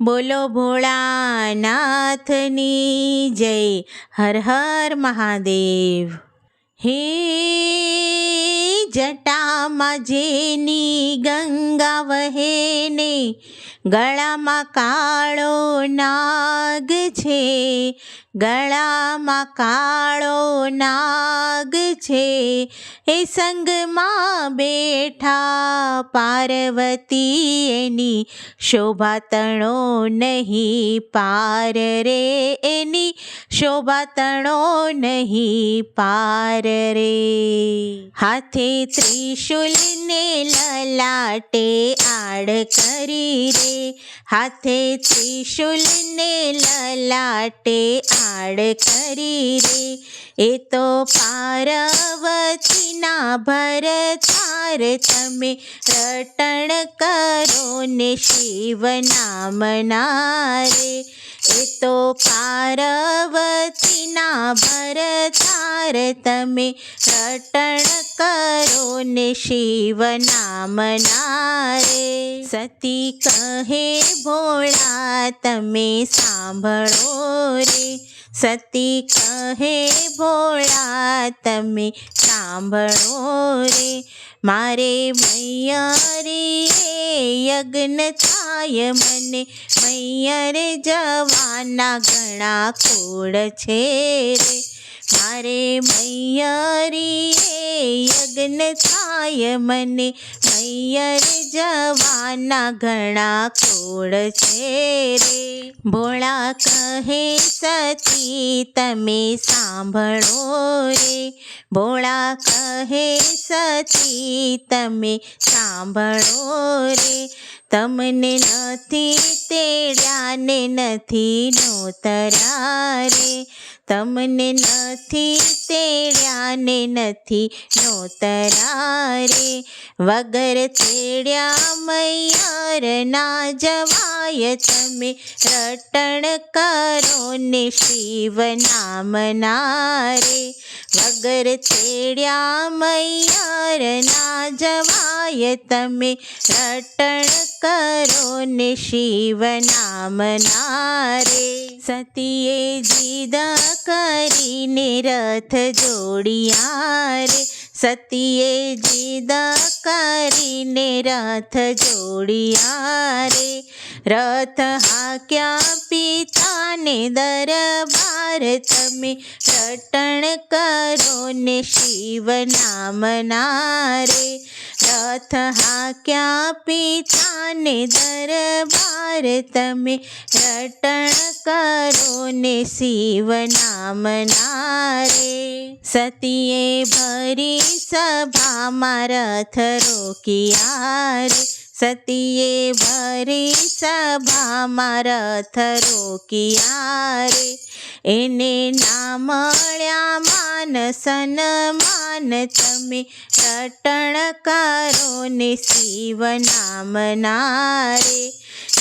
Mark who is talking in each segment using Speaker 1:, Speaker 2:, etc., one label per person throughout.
Speaker 1: બોલો ભોળાનાથની જય હર હર મહાદેવ. હે જટામાં જેની ગંગા વહે ને ગળામાં કાળો નાગ છે, ગળામાં કાળો નાગ છે. એ સંગમાં બેઠા પાર્વતી એની શોભા તણો નહીં પાર રે એની શોભા તણો નહીં પાર રે. હાથે ત્રિશુલને લલાટે આડ કરી રે હાથે ત્રિશુલને લલાટે આડ કરી રે. એ તો પાર્વતીના ભરતાર તમે રટણ કરો ને શિવ નામના રે. એ તો પાર્વતીના ભરતાર તમે રટણ કરો ને શિવ નામના રે સતી કહે, ભોળા તમે સાંભળો રે. સતી કહે, ભોળા તમે સાંભળો રે. મારે મૈયરે યજ્ઞ થાય મને. મૈયર જવાના ઘણા કુળ છે રે. મારે મૈયરી યજ્ઞ થાય મને. મૈયર જવાના ઘણા કોળ છે રે. ભોળા કહે, સતી, તમે સાંભળો રે. ભોળા કહે, સતી, તમે સાંભળો રે. તમને નથી તેડ્યા ને નથી નોતરા રે. તમને નથી તેડ્યા ને નથી નોતરા રે વગર તેડ્યા મૈયર ના જવાય તમે રટણ કરો ને શિવ નામના રે વગર તેડ્યા મૈયર ના જવાય તમે રટણ કરો ને શિવ નામના રે સતીએ જીદ કરીને રથ જોડિયા રે સતીએ જીદ કરીને રથ જોડિયા રે રથ હાક્યા પિતાને દરબાર તમે રટણ કરો ને શિવ નામના રે રથ હાક્યા પિતાને દરબાર તમે રટણ કરો ને શિવ નામના રે સતીએ ભરી સભામાં રથ રોકિયા રે. સતીએ ભરી સભામાં રથ રોકિયા રે એને ના મળ્યા માન સન્માન તમે રટણ કરો ને શિવ નામના રે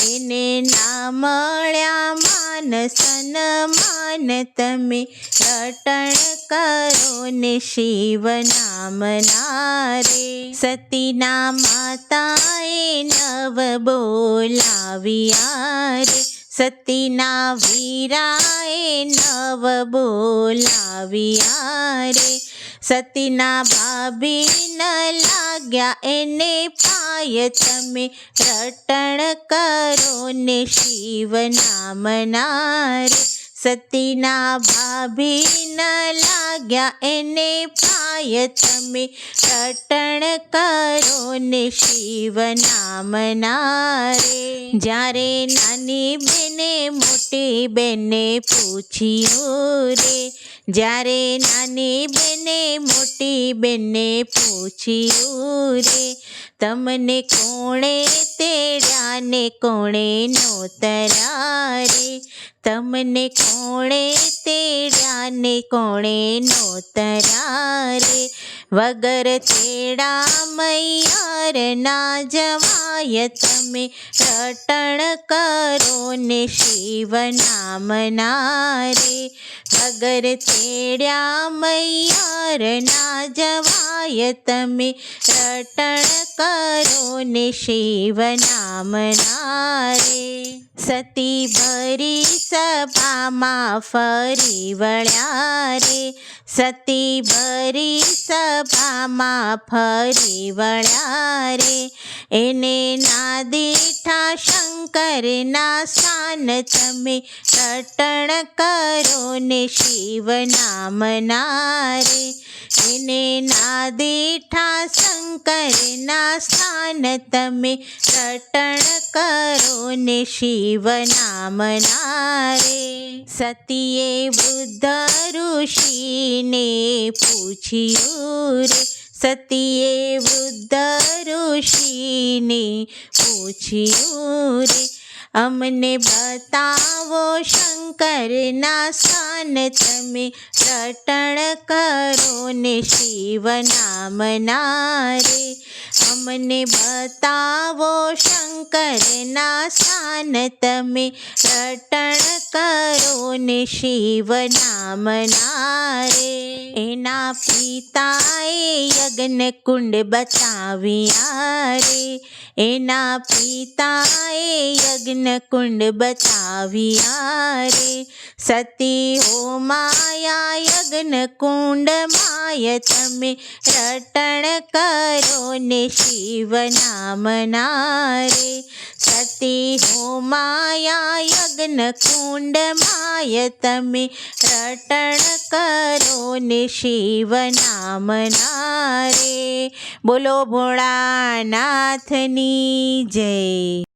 Speaker 1: એને ના મળ્યા માન સન્માન તમે રટણ કરો ને શિવ નામના રે. સતીના માતાએ નવ બોલાવ્યા રે. સતીના વીરાએ નવ બોલાવ્યા રે. સતીના ભાભી ન લાગ્યા એને પાય, તમે રટણ કરો ને શિવ નામના રે. સતીના ભાભી ન લાગ્યા એને પાય, તમે રટણ કરો ને શિવ નામના રે. જ્યારે નાની બેને મોટી બેને પૂછ્યું રે. જ્યારે નાની બેને મોટી બેને પૂછ્યું રે, તમને કોણે તેડ્યા ને કોણે નોતરા રે? તમને કોણે તેડ્યા ને કોણે નોતરા રે? વગર તેડા મૈયાર ના જવાય તમે રટણ કરો ને શિવ નામના રે. વગર તેડ્યા મૈયાર ના જવાય તમે રટણ કરો ને શિવ નામના રે સતી ભરી સભામાં ફરી વળ્યા રે સતી ભરી સભામાં ફરી વળ્યા રે એને ના દીઠા શંકરના સ્થાન તમે રટણ કરો ને શિવ નામના રે એને ના દીઠા શંકરના સ્થાન તમે રટણ કરો ને શિવ નામના રે સતીએ બુદ્ધ ઋષિને પૂછ્યું રે. સતીએ બુદ્ધ ઋષિને પૂછ્યું રે. અમને બતાવો શંકરના સ્થાન. તમે રટણ કરો ને શિવ નામના રે. અમને બતાવો શંકરના સ્થાન. તમે રટણ કરો ને શિવ નામના એના પિતાએ યજ્ઞ કુંડ બતાવ્યા રે. એના પિતાએ યજ્ઞ કુંડ બતાવ્યા રે. સતી હો માયા યજ્ઞ કુંડ માય તમે રટણ કરો ને શિવ નામના રે સતી હો માયા યજ્ઞ કુંડ માય તમે રટણ કરો ને શિવ નામના રે બોલો ભોળાનાથની જય.